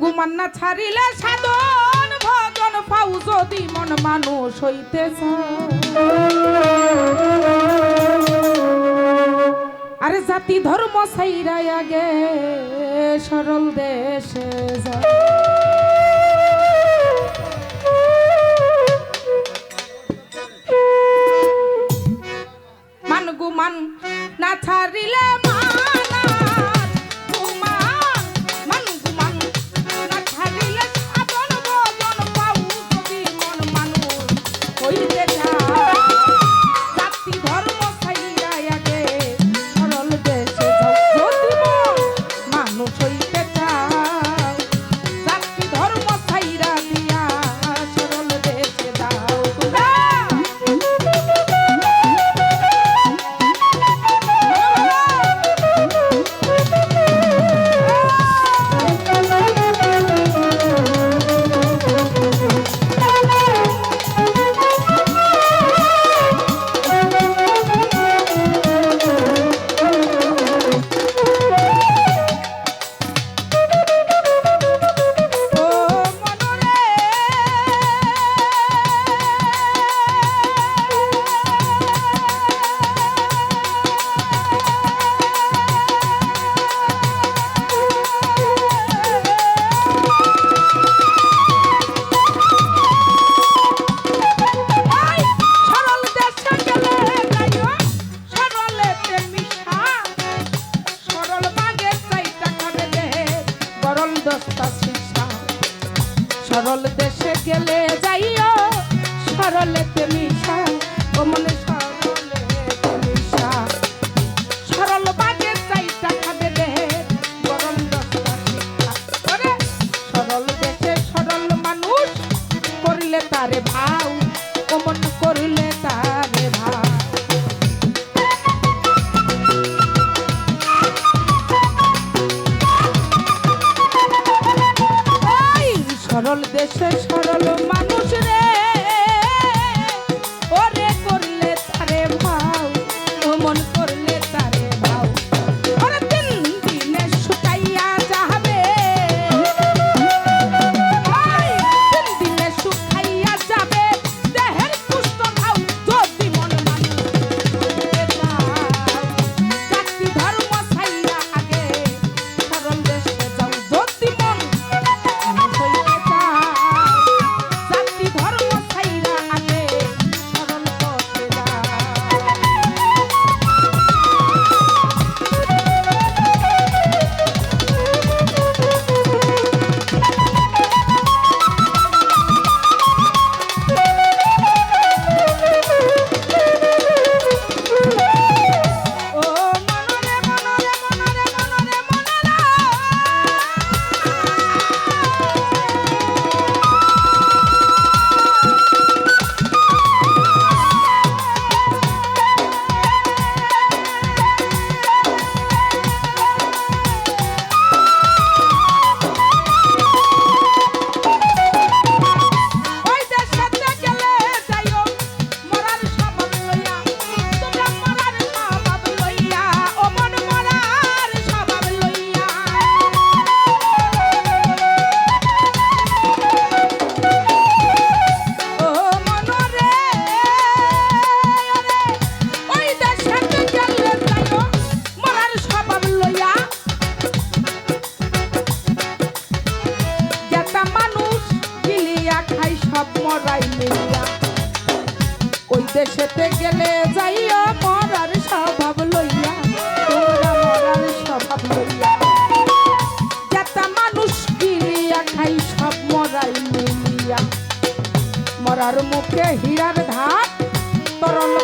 গুমান্না না ছাড়িলে সাধন, ভজন পাও যদি মন মানুষ হইতে আরে জাতি ধর্ম সাইরা আগে সরল দেশে যায়। সরল দেশে সরল মানুষ। ওই দেশেতে গেলে যাইও মরার স্বভাব লইয়া, তোমরা মরার স্বভাব লইয়া। যেতা মানুষ কিনিয়া খাই সব মরাই মিলিয়া। মরার মুখে হীরার ধার, তরল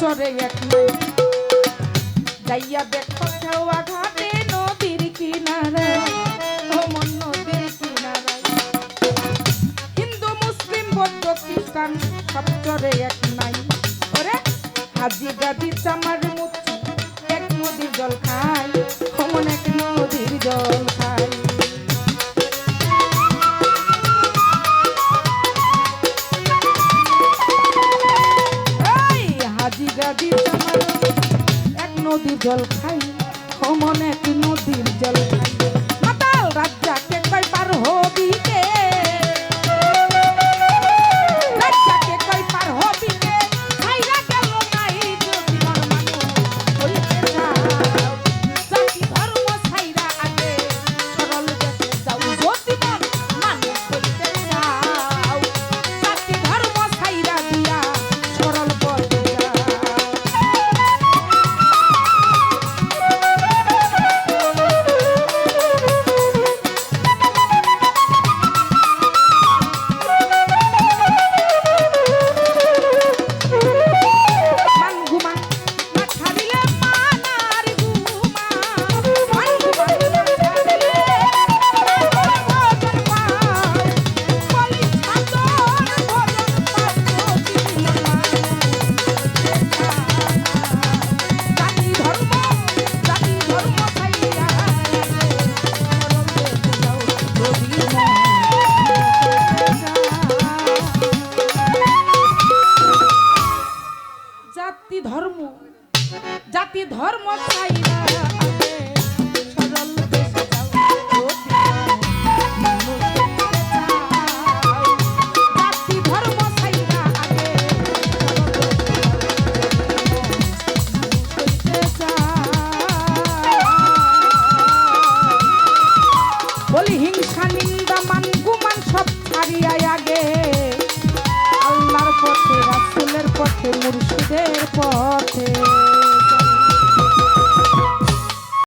চরে এক যাইয়া বেট কোথাও আঘাতে নদীর কিনারে অমন নদীর কিনারে। হিন্দু, মুসলিম, বৌদ্ধ, খ্রিস্টান, সব চরে এক নাই ওরে, হাজি গাদি নদী জল খাই অমন এক নদী ধর্ম জাতি ধর্ম চাই